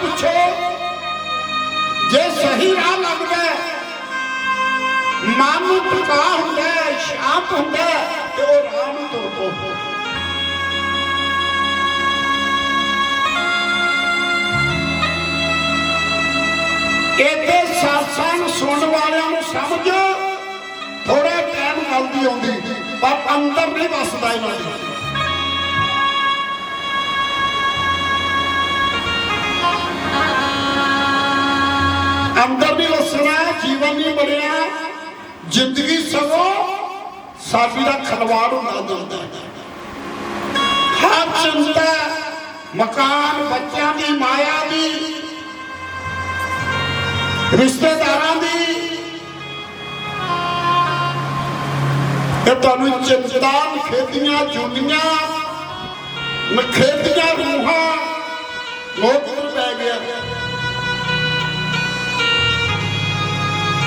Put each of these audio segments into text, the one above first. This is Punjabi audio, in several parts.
ਪੁੱਛੋ। ਜੇ ਸਹੀ ਰਾਹ ਲੱਗਦਾ ਮਨ ਨੂੰ ਟਿਕਾ ਹੁੰਦਾ ਸ਼ਾਂਤ ਹੁੰਦਾ ਹੈ, ਤੇ ਉਹ ਰਾਹ ਨੂੰ ਤੁਰ ਇਹਦੇ ਸਾਸਾਂ ਸੁਣਨ ਵਾਲਿਆਂ ਨੂੰ ਸਮਝ। ਥੋੜਾ ਟਾਈਮ ਜਲਦੀ ਆਉਂਦੀ ਪਰ ਅੰਦਰ ਨਹੀਂ ਵਸਦਾ ਇਹਨਾਂ ਦੇ। ਅੰਦਰ ਨਹੀਂ ਵਸਣਾ ਜੀਵਨ ਨਹੀਂ ਬਣਿਆ। ਜ਼ਿੰਦਗੀ ਸਗੋਂ ਸਾਡੀ ਦਾ ਖਲਵਾੜ ਹੁੰਦਾ ਜਾਂਦਾ ਹਰ ਚਿੰਤਾ, ਮਕਾਨ, ਬੱਚਿਆਂ ਦੀ, ਮਾਇਆ ਦੀ, ਰਿਸ਼ਤੇਦਾਰਾਂ ਦੀ, ਇਹ ਤੁਹਾਨੂੰ ਚਿੰਤਾ ਖੇਤੀਆਂ ਜੁਲੀਆਂ ਨਖੇਤੀਆਂ ਰੂਹਾਂ, ਲੋਕ ਪੈ ਗਿਆ।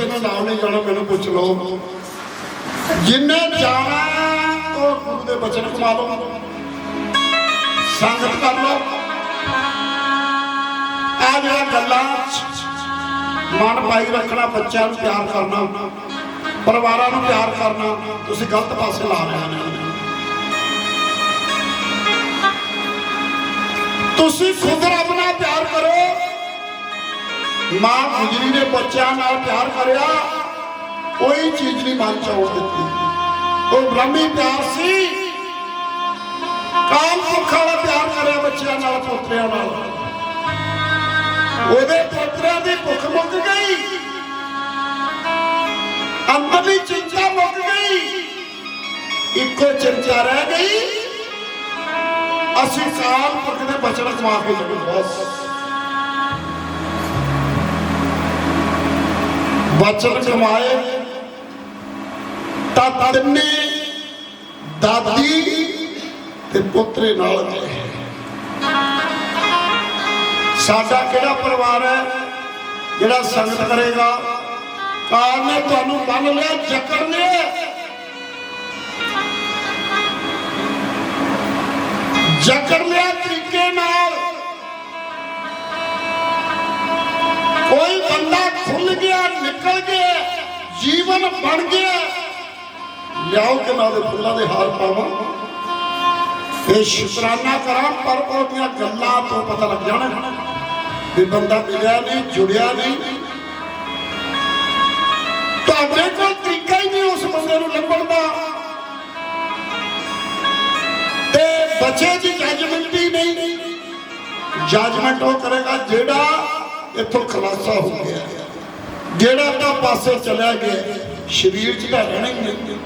ਕਿਸੇ ਨੇ ਨਾਮ ਨਹੀਂ ਜਾਣਾ ਮੈਨੂੰ ਪੁੱਛ ਲਓ। ਜਿੰਨੇ ਜਾਣਾ, ਉਹ ਗੁਰੂ ਦੇ ਬਚਨ ਕਮਾ ਲਓ ਸੰਗਤ ਕਰ ਲਓ। ਆ ਜਿਹੜਾ ਗੱਲਾਂ ਮਨ ਪਾਈ ਰੱਖਣਾ, ਬੱਚਿਆਂ ਨੂੰ ਪਿਆਰ ਕਰਨਾ, ਪਰਿਵਾਰਾਂ ਨੂੰ ਪਿਆਰ ਕਰਨਾ, ਤੁਸੀਂ ਗਲਤ ਪਾਸੇ ਲਾ ਰਹੇ ਹੋ। ਤੁਸੀਂ ਖੁਦ ਰੱਬ ਨਾਲ ਪਿਆਰ ਕਰੋ। ਮਾਂ ਗੁਜਰੀ ਨੇ ਬੱਚਿਆਂ ਨਾਲ ਪਿਆਰ ਕਰਿਆ, ਕੋਈ ਚੀਜ਼ ਨਹੀਂ ਮਨ ਚ ਦਿੱਤੀ। ਉਹ ਬ੍ਰਹਮੀ ਪਿਆਰ ਸੀ। ਕਾਮ ਸੁੱਖ ਵਾਲਾ ਪਿਆਰ ਕਰਿਆ ਬੱਚਿਆਂ ਨਾਲ, ਪੋਤਰਿਆਂ ਨਾਲ। ਉਹਦੇ ਪੋਤਰਿਆਂ ਦੀ ਭੁੱਖ ਮੁੱਕ ਗਈ। ਅੰਦਰਲੀ ਚਿੰਤਾ ਮੁੱਕ ਗਈ। ਇੱਕੋ ਚਿੰਤਾ ਰਹਿ ਗਈ। ਅਸੀਂ ਸਾਲ ਪੁਰਖ ਦੇ ਬਚਨ ਕਮਾ ਕੇ ਲੱਗੇ ਬਸ। ਬਚਨ ਕਮਾਏ, ਤਾਂ ਤਿੰਨੇ ਦਾਦੀ ਤੇ ਪੁੱਤਰੇ ਨਾਲ ਗਏ ਸਾਡਾ ਕਿਹੜਾ ਪਰਿਵਾਰ ਹੈ ਜਿਹੜਾ ਸੰਗਤ ਕਰੇਗਾ? ਕਾਲ ਨੇ ਤੁਹਾਨੂੰ ਮੰਨ ਲਿਆ, ਜਕੜ ਲਿਆ। ਜਕੜ ਲਿਆ ਖੁੱਲ ਗਿਆ, ਨਿਕਲ ਗਿਆ, ਜੀਵਨ ਬਣ ਗਿਆ। ਲਿਆਓ ਕਿ ਮੈਂ ਫੁੱਲਾਂ ਦੇ ਹਾਰ ਪਾਵਾਂ। ਇਹ ਸ਼ੁਕਰਾਨਾ ਕਰਾਂ ਪਰ ਉਹਦੀਆਂ ਗੱਲਾਂ ਤੋਂ ਪਤਾ ਲੱਗ ਜਾਣਾ ਵੀ ਬੰਦਾ ਮਿਲਿਆ ਨਹੀਂ, ਜੁੜਿਆ ਨਹੀਂ। ਤੁਹਾਡੇ ਕੋਲ ਤਰੀਕਾ ਹੀ ਨਹੀਂ ਉਸ ਬੰਦੇ ਨੂੰ ਲੱਭਣ ਦਾ। ਤੇ ਬੱਚੇ ਦੀ ਜੱਜਮੈਂਟ ਹੀ ਨਹੀਂ। ਜੱਜਮੈਂਟ ਉਹ ਕਰੇਗਾ ਜਿਹੜਾ ਇੱਥੋਂ ਖਲਾਸਾ ਹੋ ਗਿਆ। ਜਿਹੜਾ ਤਾਂ ਪਾਸੇ ਚਲਿਆ ਗਿਆ, ਸਰੀਰ 'ਚ ਤਾਂ ਰਹਿਣਾ ਹੀ ਨਹੀਂ।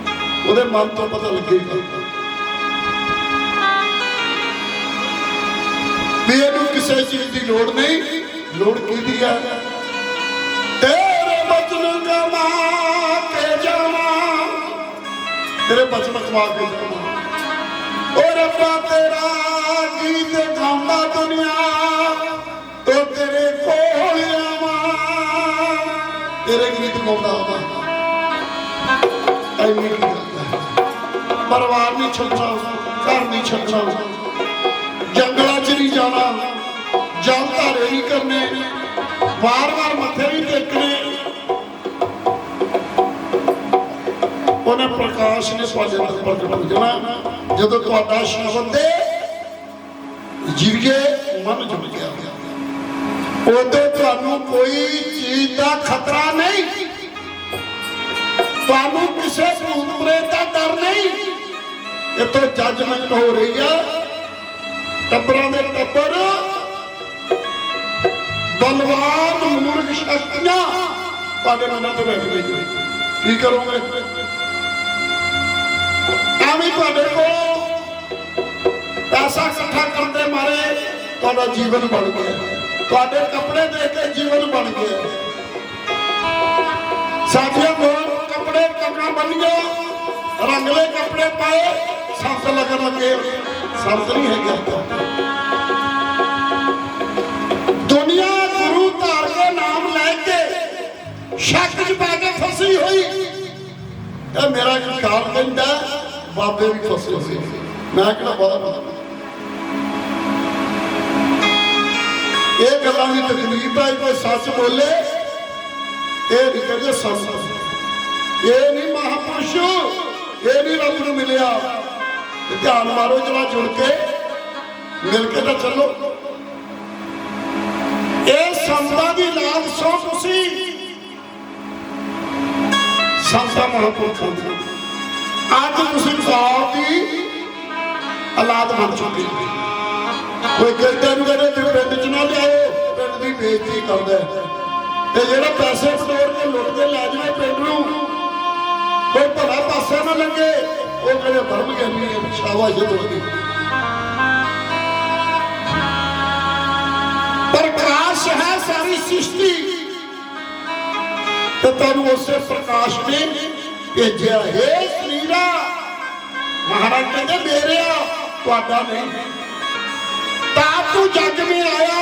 ਉਹਦੇ ਮਨ ਤੋਂ ਪਤਾ ਲੱਗੇਗਾ ਵੀ ਇਹਨੂੰ ਕਿਸੇ ਚੀਜ਼ ਦੀ ਲੋੜ ਨਹੀਂ। ਲੋੜ ਕਿਹਦੀ ਹੈ ਤੇਰੇ ਬਚਨ ਕਮਾ ਕੇ ਜਾਵਾਂ। ਤੇਰੇ ਬਚਨ ਕਮਾ ਕੇ ਜਾਵਾਂ। ਓ ਰੱਬਾ, ਤੇਰਾ ਗੀਤ ਗਾਉਂਦਾ ਦੁਨੀਆ ਤੋ ਤੇਰੇ ਕੋਲ ਤੇਰੇ ਗੀਤ ਗਾਉਂਦਾ ਆਵਾਂ ਐਨੀ ਕੀ ਗੱਲ ਪਰਿਵਾਰ ਨਹੀਂ ਛੱਡਣਾ ਘਰ ਨਹੀਂ ਛੱਡਣਾ ਜੰਗਲਾਂ 'ਚ ਨਹੀਂ ਜਾਣਾ। ਜਲ ਧਾਰੇ ਨਹੀਂ ਕਰਨੇ। ਵਾਰ-ਵਾਰ ਮੱਥੇ ਨਹੀਂ ਟੇਕਣੇ। ਉਹਨੇ ਪ੍ਰਕਾਸ਼ ਨੇ ਤੁਹਾਡੇ ਅੰਦਰ ਪ੍ਰਗਟ ਹੋ ਜਾਣਾ ਜਦੋਂ ਤੁਹਾਡਾ ਸ਼ਬਦ ਦੇ ਜਿਰਗੇ ਮਨ ਜੁੜ ਗਿਆ। ਉਦੋਂ ਤੁਹਾਨੂੰ ਕੋਈ ਚੀਜ਼ ਦਾ ਖਤਰਾ ਨਹੀਂ। ਤੁਹਾਨੂੰ ਕਿਸੇ ਭੂਤ ਪ੍ਰੇਤ ਦਾ ਡਰ ਨਹੀਂ। ਇੱਥੋਂ ਜੱਜਮੈਂਟ ਹੋ ਰਹੀ ਆ। ਟੱਬਰਾਂ ਦੇ ਟੱਬਰ। ਬਲਵਾਨ ਮੂਰਖ ਸ਼ਕਤੀਆਂ। ਤੁਹਾਡੇ ਮਨਾਂ ਤੇ ਬੈਠ ਗਈ ਕੀ ਕਰੋਗੇ? ਐਵੇਂ ਤੁਹਾਡੇ ਕੋਲ ਪੈਸਾ ਇਕੱਠਾ ਕਰਦੇ ਮਾਰੇ ਤੁਹਾਡਾ ਜੀਵਨ ਬਣ ਗਿਆ। ਤੁਹਾਡੇ ਕੱਪੜੇ ਦੇ ਕੇ ਜੀਵਨ ਬਣ ਗਿਆ। ਸਾਥੀਆਂ ਕੋਲ ਕੱਪੜੇ ਕੰਨਾਂ ਬਣ ਗਏ ਰੰਗਲੇ ਕੱਪੜੇ ਪਾਏ ਸੰਤ ਲੱਗਣ ਲੱਗੇ ਸੰਤ ਨਹੀਂ ਹੈਗਾ ਦੁਨੀਆ ਗੁਰੂ ਧਾਰ ਕੇ ਨਾਮ ਲੈ ਕੇ ਸ਼ੱਕ ਚ ਪਾ ਕੇ ਫਸੀ ਹੋਈ। ਇਹ ਮੇਰਾ ਖਿਆਲ ਕਹਿੰਦਾ, ਬਾਬੇ ਵੀ ਫਸੇ ਹੋਏ। ਮੈਂ ਕਿਹੜਾ ਬਾਬਾ ਇਹ ਗੱਲਾਂ ਦੀ ਤਕਲੀਫ ਹੈ ਕੋਈ ਸੱਚ ਬੋਲੇ? ਇਹ ਨਹੀਂ ਕਹਿੰਦੇ ਸੰਤ ਇਹ ਨਹੀਂ ਮਹਾਪੁਰਸ਼, ਇਹ ਨਹੀਂ ਰੱਬ ਨੂੰ ਮਿਲਿਆ। ਧਿਆਨ ਮਾਰੋ ਜਰਾ ਜੁੜ ਕੇ। ਮਿਲ ਕੇ ਤਾਂ ਚੱਲੋ। ਇਹ ਸੰਤਾਂ ਦੀ ਲਾਗ ਸੋ ਤੁਸੀਂ। ਸੰਤਾਂ ਮਹਾਪੁਰਖਾਂ ਦੀ ਅੱਜ ਤੁਸੀਂ ਸਾਹ ਦੀ ਔਲਾਦ ਬਣ ਚੁੱਕੇ ਹੋ। ਕੋਈ ਕਹਿੰਦਾ ਨੂੰ ਕਹਿੰਦੇ ਵੀ ਪਿੰਡ ਚ ਨਾ ਲਿਆਓ ਪਿੰਡ ਦੀ ਬੇਇੱਜ਼ਤੀ ਕਰਦਾ ਤੇ ਜਿਹੜਾ ਪੈਸੇ ਬਟੋਰ ਕੇ ਲੁੱਟ ਕੇ ਲੈ ਜਾਵੇ ਪਿੰਡ ਨੂੰ, ਕੋਈ ਭਲਾ ਪਾਸਾ ਨਾ ਲੱਗੇ, ਉਹ ਕਹਿੰਦੇ ਬਰਮ ਗਿਆਨੀ ਹੈ ਸ਼ਾਬਾਸ਼ ਇਹ ਤੁਹਾਡੀ ਪ੍ਰਕਾਸ਼ ਹੈ ਸਾਰੀ ਸ੍ਰਿਸ਼ਟੀ। ਤੇ ਤੁਹਾਨੂੰ ਉਸੇ ਪ੍ਰਕਾਸ਼ ਨੇ ਭੇਜਿਆ, ਹੈ ਸਰੀਰਾ ਮਹਾਰਾਜ ਕਹਿੰਦੇ ਮੇਰਿਆ ਤੁਹਾਡਾ ਨਹੀਂ। ਤਾਂ ਤੂੰ ਜੱਗ में आया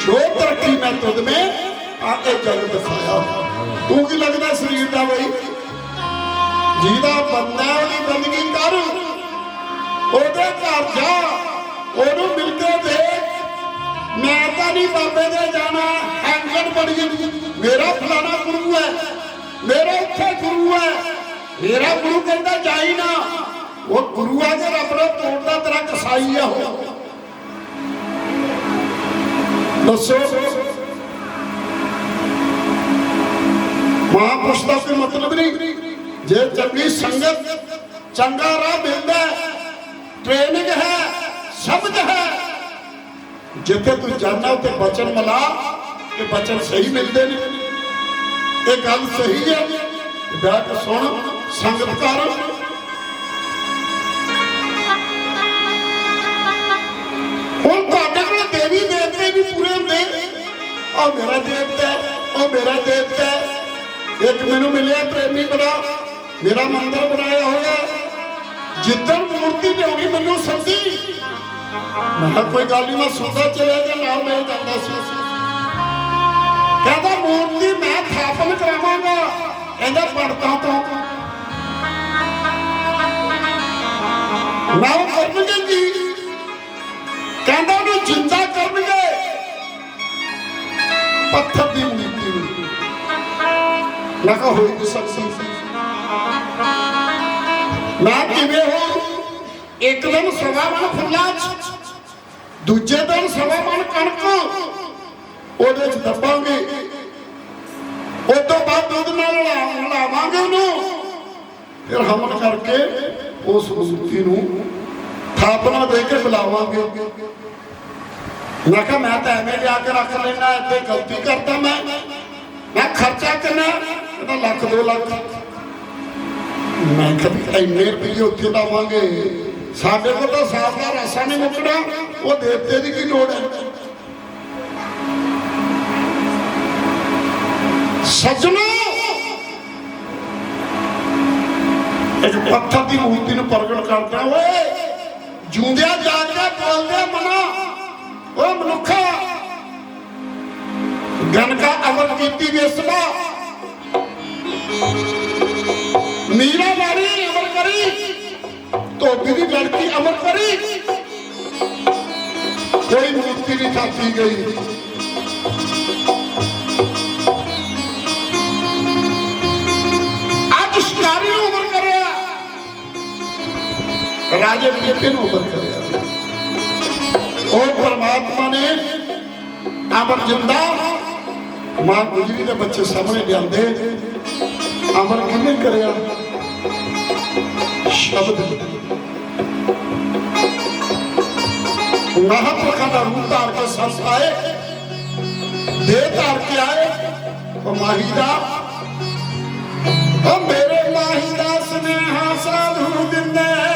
ਜੋ ਤਰੱਕੀ ਮੈਂ ਤੁਧ में ਆਕੇ ਜਗ ਦਿਖਾਇਆ ਤੂੰ ਕੀ ਲੱਗਦਾ ਸਰੀਰ ਦਾ ਬਈ ਜਿਹਦਾ ਬੰਦਾ ਹੈ, ਉਹਦੀ ਬੰਦਗੀ ਕਰ ਉਹਦੇ ਘਰ ਜਾ ਉਹਨੂੰ ਮਿਲ ਕੇ ਦੇਖ ਮੈਂ ਤਾਂ ਨਹੀਂ ਬਾਬੇ ਦੇ ਜਾਣਾ ਹੈਂਗਣ ਬੜੀ ਮੇਰਾ ਫਲਾਣਾ ਗੁਰੂ ਹੈ ਮੇਰਾ ਇੱਥੇ ਗੁਰੂ ਹੈ ਮੇਰਾ ਗੁਰੂ ਕਹਿੰਦਾ ਜਾਈ ਨਾ ਉਹ ਗੁਰੂ ਆ ਕੇ ਰੱਬ ਨੂੰ ਤੋੜਦਾ ਤੇਰਾ ਕਸਾਈ ਆ ਉਹ ਦੱਸੋ ਮਹਾਂਪੁਰਸ਼ ਦਾ ਕੋਈ ਮਤਲਬ ਨਹੀਂ ਜੇ ਚੰਗੀ ਸੰਗਤ ਚੰਗਾ ਰਾਹ ਮਿਲਦਾ ਟ੍ਰੇਨਿੰਗ ਹੈ ਸ਼ਬਦ ਹੈ ਜਿੱਥੇ ਤੂੰ ਜਾਣਾ ਉੱਥੇ ਬਚਨ ਮਲਾ ਕਿ ਬਚਨ ਸਹੀ ਮਿਲਦੇ ਨੇ ਇਹ ਗੱਲ ਸਹੀ ਹੈ ਬੈਠ ਸੁਣ ਸੰਗਤ ਕਰ ਉਹ ਮੇਰਾ ਦੇਵਤਾ ਉਹ ਮੇਰਾ ਦੇਵਤਾ ਇੱਕ ਮੈਨੂੰ ਮਿਲਿਆ ਪ੍ਰੇਮੀ ਬਣਾ, ਮੇਰਾ ਮੰਦਰ ਬਣਾਇਆ ਹੋਇਆ ਜਿੱਦਣ ਮੂਰਤੀ ਲਿਆਉਣੀ ਮੈਨੂੰ ਸੱਦੀ। ਮੈਂ ਕੋਈ ਗੱਲ ਨਹੀਂ ਮੈਂ ਸੁਣਦਾ ਚਲਿਆ ਗਿਆ, ਨਾਲ ਮੇਰੇ ਜਾਂਦਾ ਸੀ। ਕਹਿੰਦਾ, ਮੂਰਤੀ ਮੈਂ ਥਾਪਨ ਕਰਾਵਾਂਗਾ। ਕਹਿੰਦਾ ਪੜਤਾ ਤੋਂ। ਮੈਂ ਕਰਨਗੇ ਜੀ ਕਹਿੰਦਾ, ਉਹਨੂੰ ਜਿੰਦਾ ਕਰਨਗੇ। ਪੱਥਰ ਦੀ ਮੂਰਤੀ ਨੂੰ ਮੈਂ ਕਿਹਾ, ਹੋਈ ਨਹੀਂ ਸਕਦੀ ਮੈਂ ਕਿਵੇਂ ਹੋ? ਇੱਕ ਦਿਨ ਸਵਾ ਮਣ ਫੁੱਲਾਂ ਚ, ਦੂਜੇ ਦਿਨ ਸਵਾ ਮਣ ਕਣਕ। ਉਹਦੇ ਚ ਦੱਬਾਂਗੇ। ਉਸ ਤੋਂ ਬਾਅਦ ਦੁੱਧ ਨਾਲ ਲਾਵਾਂਗੇ ਉਹਨੂੰ। ਫਿਰ ਹਮਲ ਕਰਕੇ ਉਸ ਮੂਰਤੀ ਨੂੰ ਥਾਪਨਾ ਦੇ ਕੇ ਬੁਲਾਵਾਂਗੇ ਮੈਂ ਕਿਹਾ, ਮੈਂ ਤਾਂ ਐਵੇਂ ਲਿਆ ਕੇ ਰੱਖ ਲੈਣਾ ਇੱਥੇ ਗਲਤੀ ਕਰਦਾ ਮੈਂ। ਮੈਂ ਖਰਚਾ ਕਿੰਨਾ? ਕਹਿੰਦਾ, ਲੱਖ, ਦੋ ਲੱਖ। ਮੈਂ ਕਿਹਾ ਇੰਨੇ ਰੁਪਏ ਉੱਥੇ ਲਾਵਾਂਗੇ ਸਾਡੇ ਕੋਲ ਤਾਂ ਸਾਫ਼ ਦਾ ਰਸਾ ਨਹੀਂ ਮੁੱਕਣਾ, ਉਹ ਦੇਵਤੇ ਦੀ ਕੀ ਲੋੜ ਹੈ? ਸੱਜਣੋ! ਇੱਕ ਪੱਥਰ ਦੀ ਮੂਰਤੀ ਨੂੰ ਪ੍ਰਗਟ ਕਰਦਾ, ਓਏ, ਜੂੰਦਿਆ ਜਾਗਦਾ ਬੋਲਦੇ ਗਨ ਕਾ ਅਮਰ ਕੀਤੀ ਵਿਸਵਾ ਮੀਰਾ ਵਾਲੀ ਅਮਰ ਕਰੀ ਧੋਬੀ ਦੀ ਲੜਕੀ ਅਮਰ ਕਰੀ ਕੋਈ ਮੂਰਤੀ ਨਹੀਂ ਥਾਪੀ ਗਈ ਅੱਜ ਸ਼ਿਕਾਰੀ ਨੂੰ ਅਮਰ ਕਰਿਆ ਰਾਜੇ ਬੀਤੇ ਨੂੰ ਅਮਰ ਕਰਿਆ ਉਹ ਪਰਮਾਤਮਾ ਨੇ ਅਮਰ ਜਿੰਦਾ ਮਾਂ ਗੁਜਰੀ ਦੇ ਬੱਚੇ ਸਾਹਮਣੇ ਲਿਆਂਦੇ। ਅਮਰ ਕਿਹਨੇ ਕਰਿਆ? ਸ਼ਬਦ। ਮਹਾਪੁਰਖਾਂ ਦਾ ਰੂਪ ਧਾਰ ਕੇ ਸੰਸ ਆਏ ਦੇ ਧਾਰ ਕੇ ਆਏ। ਉਹ ਮਾਹੀ ਦਾ। ਉਹ ਮੇਰੇ ਮਾਹੀ ਦਾ ਸੁਨੇਹਾ ਸਾਧੂ ਦਿੰਦੇ।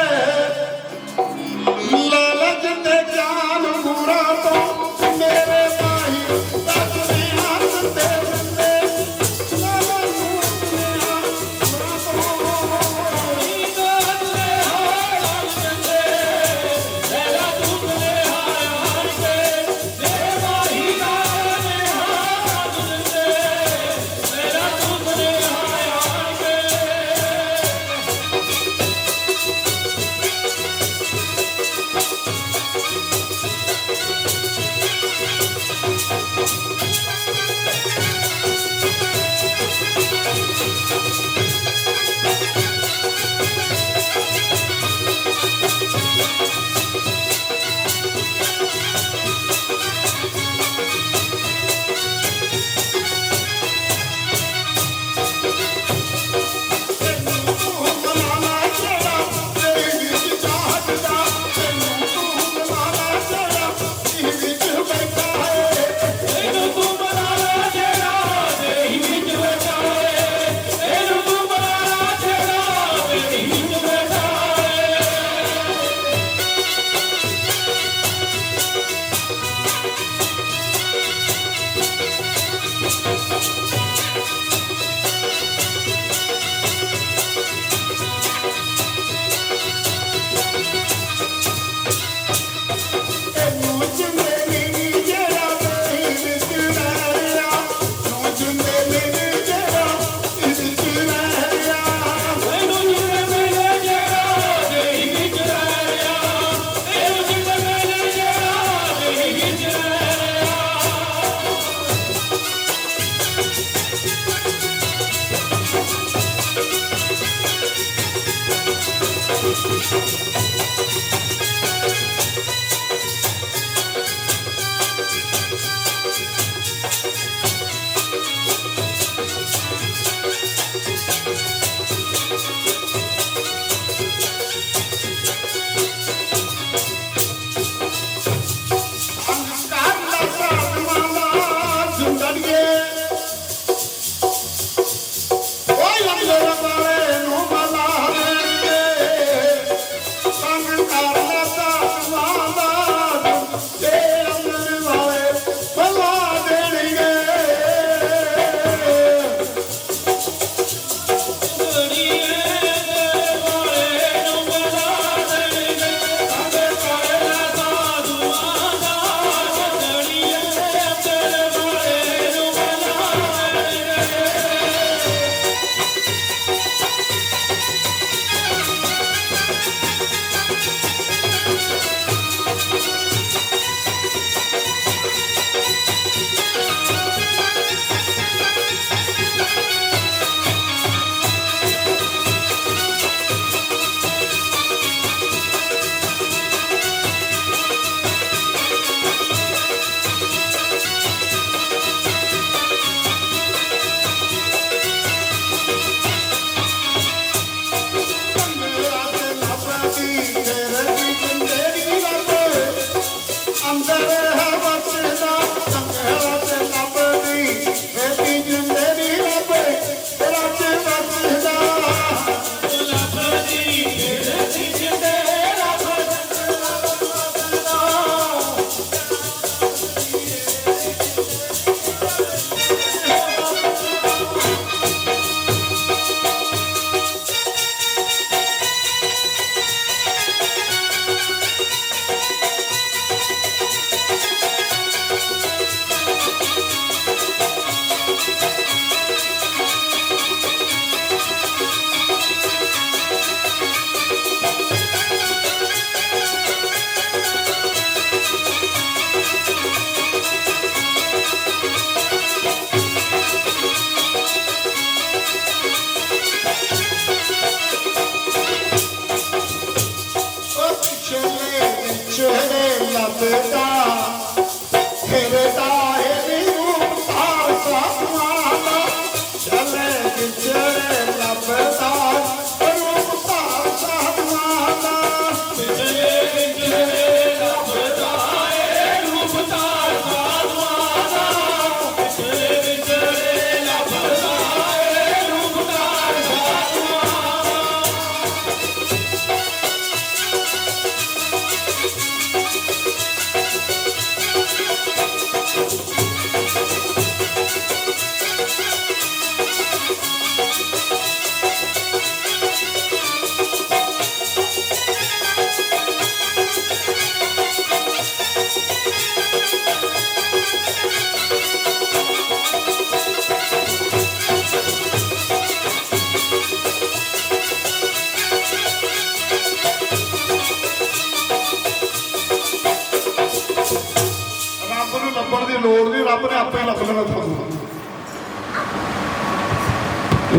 ਰੱਬ ਨੇ ਤੁਹਾਨੂੰ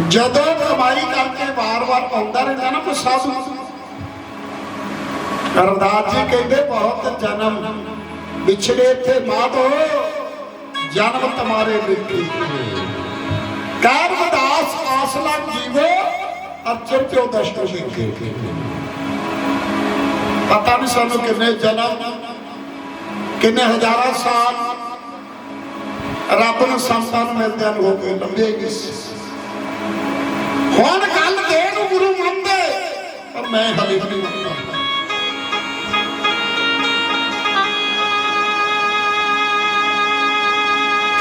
ਜਦੋਂ ਕਮਾਈ ਕਰਕੇ ਵਾਰ-ਵਾਰ ਆਉਂਦਾ ਰਹਿੰਦਾ ਨਾ ਕੋਈ ਸਾਧੂ ਅਰਦਾਸ ਜੀ ਕਹਿੰਦੇ ਬਹੁਤ ਜਨਮ ਵਿਛੜੇ ਥੇ ਮਾਤੋ ਜਨਮ ਤੁਮਾਰੇ ਮਿੱਟੀ। ਕਰਮਦਾਸ ਆਸਲਾ ਜੀਵੋ, ਅਰਜਨ ਕਿਉ ਦਸ਼ਟ ਦੇਖੇ ਪਤਾ ਨਹੀਂ ਸਾਨੂੰ ਕਿੰਨੇ ਜਨਮ, ਕਿੰਨੇ ਹਜ਼ਾਰਾਂ ਸਾਲ ਰੱਬ ਨੂੰ ਸੰਤਾਂ ਨੂੰ ਮਿਲਦਿਆਂ ਨੂੰ ਹੋ ਗਏ ਲੰਬੇ ਹੁਣ ਗੱਲ ਦੇ ਨੂੰ ਗੁਰੂ ਮੰਨਦੇ, ਪਰ ਮੈਂ ਹਲੇ ਵੀ ਨਹੀਂ ਮੰਨਦਾ।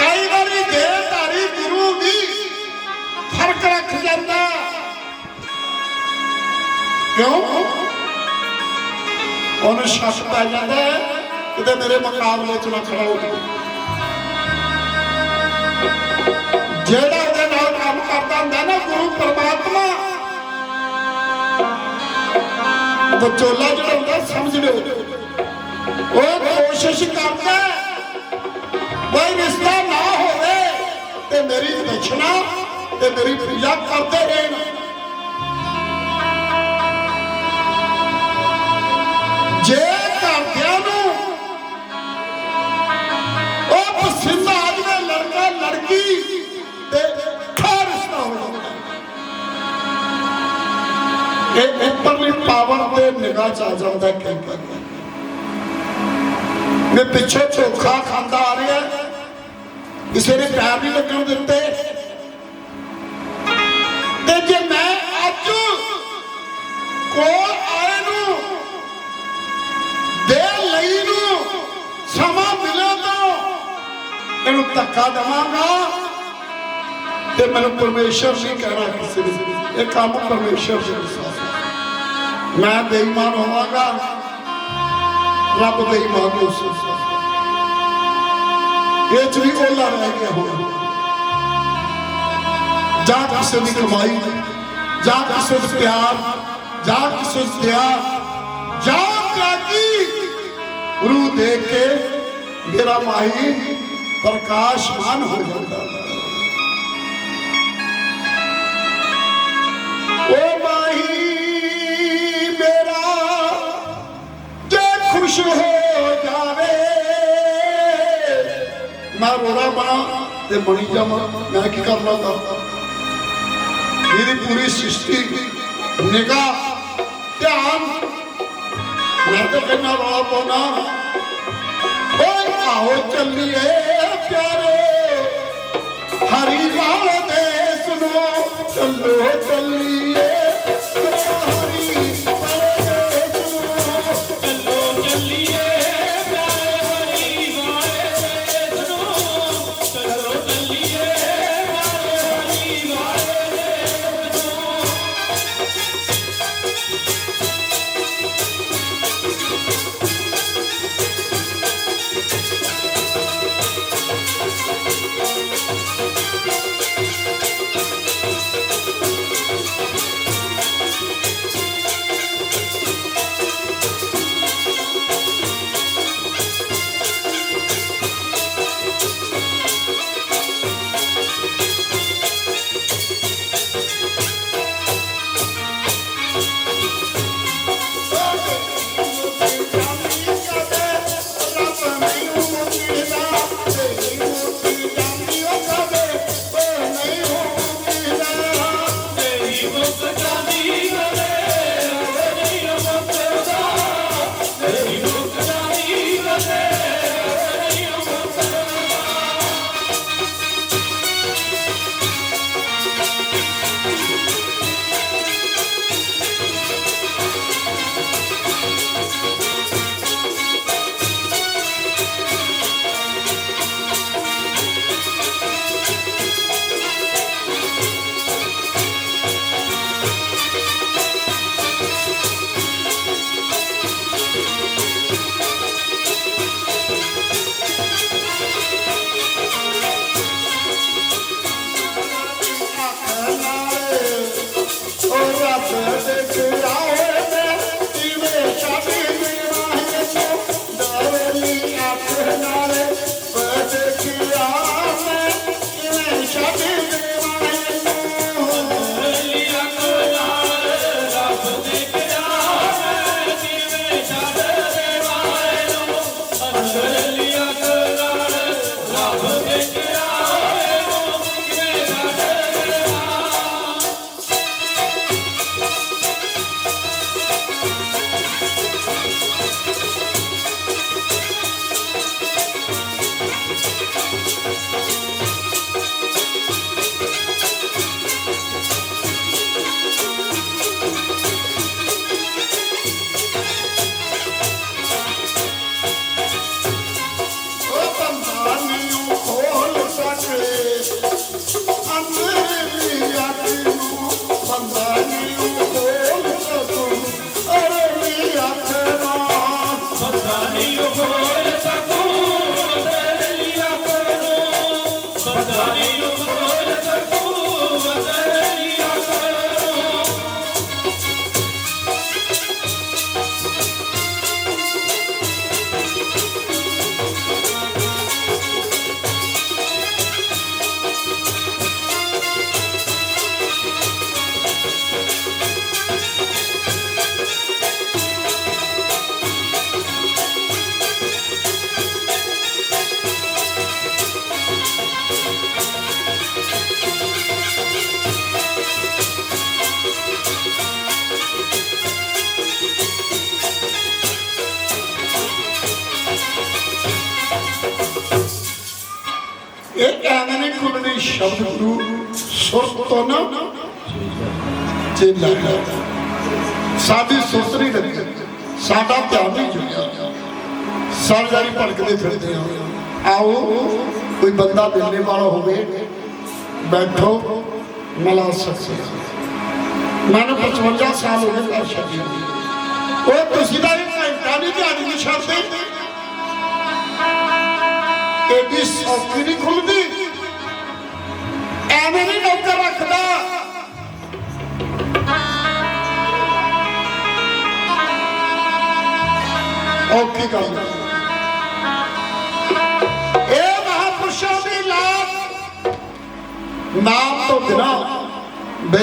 ਕਈ ਵਾਰੀ ਦੇ ਧਾਰੀ ਗੁਰੂ ਵੀ ਫ਼ਰਕ ਰੱਖ ਜਾਂਦਾ। ਕਿਉਂ? ਉਹਨੂੰ ਸ਼ੱਕ ਪੈ ਜਾਂਦਾ ਕਿਤੇ ਮੇਰੇ ਮੁਕਾਬਲੇ ਚ ਨਾ ਖੜਾ ਹੋ ਜਿਹੜਾ ਉਹਦੇ ਨਾਲ ਕੰਮ ਕਰਦਾ ਹੁੰਦਾ ਨਾ, ਗੁਰੂ ਪਰਮਾਤਮਾ। ਵਿਚੋਲਾ ਜਿਹੜਾ ਹੁੰਦਾ, ਸਮਝ ਲਿਓ। ਉਹ ਕੋਸ਼ਿਸ਼ ਕਰਦਾ ਕੋਈ ਰਿਸ਼ਤਾ ਨਾ ਹੋਵੇ, ਤੇ ਮੇਰੀ ਦਛਣਾ ਤੇ ਮੇਰੀ ਪੂਜਾ ਕਰਦੇ ਰਹਿਣ। ਜੇ ਘਰਦਿਆਂ ਨੂੰ ਉਹ ਪਸੰਦ ਆ ਜਾਵੇ, ਲੜਕਾ, ਲੜਕੀ ਇਹ ਉੱਪਰਲੀ ਪਾਵਰ ਤੇ ਨਿਗਾਹ ਚ ਆ ਜਾਂਦਾ ਕਿ ਮੈਂ ਪਿੱਛੇ ਝੋਖਾ ਖਾਂਦਾ ਆ ਰਿਹਾ ਕਿਸੇ ਨੇ ਪਿਆਰ ਨਹੀਂ ਲੱਗਣ ਦਿੱਤੇ। ਤੇ ਜੇ ਮੈਂ ਅੱਜ ਕੋਲ ਆਏ ਨੂੰ, ਦੇ ਲਈ ਨੂੰ ਸਮਾਂ ਮਿਲੇ ਤਾਂ ਇਹਨੂੰ ਧੱਕਾ ਦਵਾਂਗਾ। ਤੇ ਮੈਨੂੰ ਪਰਮੇਸ਼ਰ ਨਹੀਂ ਕਹਿਣਾ ਕਿਸੇ ਨੇ। ਇਹ ਕੰਮ ਪਰਮੇਸ਼ਰ ਦੇ ਵਿਸ਼ਵਾਸ ਮੈਂ ਬੇਈਮਾਨ ਹੋਵਾਂਗਾ ਰੱਬ ਬੇਈਮਾਨ ਹੋ ਸਕਦਾ ਇਹ ਚ ਵੀ ਕੋਲਾ ਰਹਿ ਗਿਆ ਹੋਇਆ ਜਾਂ ਕਿਸੇ ਦੀ ਕਮਾਈ ਜਾਂ ਕਿਸੇ ਦਾ ਪਿਆਰ ਜਾਂ ਕਿਸੇ ਦਾ ਦਇਆ ਜਾਂ ਤਿਆਗੀ ਗੁਰੂ ਦੇਖ ਕੇ ਮੇਰਾ ਮਾਹੀ ਪ੍ਰਕਾਸ਼ਮਾਨ ਖੁਸ਼ ਹੋ ਜਾਵੇ। ਮੈਂ ਰੋਣਾ ਬਣਾ ਤੇ ਬਣੀ ਜਾਵਾਂ ਮੈਂ ਕੀ ਕਰਨਾ ਤਾਂ? ਮੇਰੀ ਪੂਰੀ ਸ੍ਰਿਸ਼ਟੀ, ਨਿਗਾਹ, ਧਿਆਨ। ਮੈਂ ਤਾਂ ਕਹਿੰਦਾ ਰੌਲਾ ਪਾਉਣਾ। ਓਏ ਆਓ ਚੱਲੀਏ ਪਿਆਰੇ। ਹਰੀ ਵਾਲ ਦੇਸ ਨੂੰ ਚੱਲੋ ਚੱਲੀਏ। ਨਹੀਂ ਖੁੱਲਣੀ ਸ਼ਬਦ ਗੁਰੂ ਸੁਰਤ ਤੋਂ ਨਾ ਚੇਲਾ ਸਾਡੀ ਸੁਰਤ ਨਹੀਂ ਲੱਗੀ ਸਾਡਾ ਧਿਆਨ ਨਹੀਂ ਜੁੜਿਆ। ਸਰਦਾਰੀ ਭੜਕਦੇ ਫਿਰਦੇ ਆ। ਆਓ, ਕੋਈ ਬੰਦਾ ਮਿਲਣੇ ਵਾਲਾ ਹੋਵੇ, ਬੈਠੋ, ਮਲਾ ਸਕਸੇ ਮੈਨੂੰ 55 ਸਾਲ ਹੋ ਗਏ ਘਰ ਛੱਡੀ ਉਹ ਤੁਸੀਂ ਦਾ ਇੱਕ ਘੰਟਾ ਨਹੀਂ ਦਿਹਾੜੀ ਨਹੀਂ ਛੱਡਦੇ। ਐਡੀ ਸੌਖੀ ਨਹੀਂ ਖੁੱਲਦੀ। ਐਵੇਂ ਨਹੀਂ ਨੌਕਰ ਰੱਖਦਾ। ਔਖੀ ਗੱਲ ਇਹ ਮਹਾਪੁਰਸ਼ਾਂ ਦੀ ਲਾਭ ਨਾਮ